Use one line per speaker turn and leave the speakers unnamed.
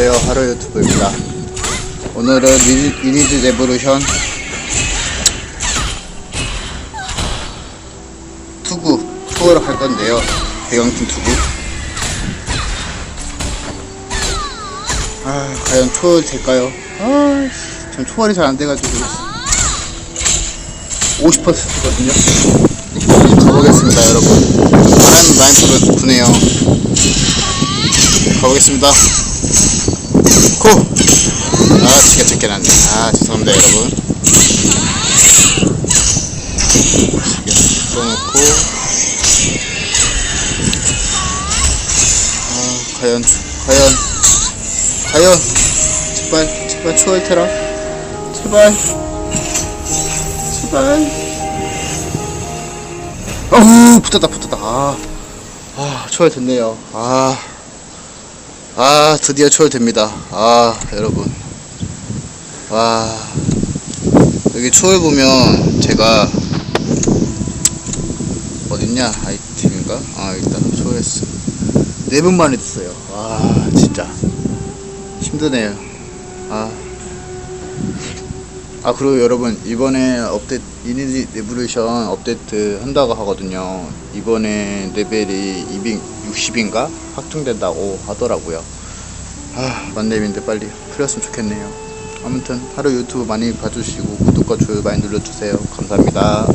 안녕하세요 하루 유튜브입니다. 오늘은 이- 이니즈 레보루션. 투구 투어를 할 건데요. 배경팀 투구. 아 과연 초월 될까요? 아전 초월이 잘 안돼가지고. 50%거든요. 가보겠습니다 여러분. 바람 많이 불- 부네요. 가보겠습니다. 고! 아 지게 적게 났네. 아 죄송합니다 여러분. 지게 써놓고. 아 과연 과연 과연. 제발 제발 초월 테라 제발. 제발. 어우 붙었다 붙었다. 아, 아 초월 됐네요. 아아 드디어 초월됩니다. 아 여러분 와 여기 초월 보면 제가 어딨냐? 아이템인가? 아 일단 초월했어. 네 분 만에 됐어요. 와 진짜. 힘드네요. 아. 아 그리고 여러분 이번에 업데이트 이니지 레볼루션 업데이트 한다고 하거든요. 이번에 레벨이 260인가? 확정된다고 하더라고요. 아 만렙인데 빨리 풀렸으면 좋겠네요 아무튼 하루 유튜브 많이 봐주시고 구독과 좋아요 많이 눌러주세요. 감사합니다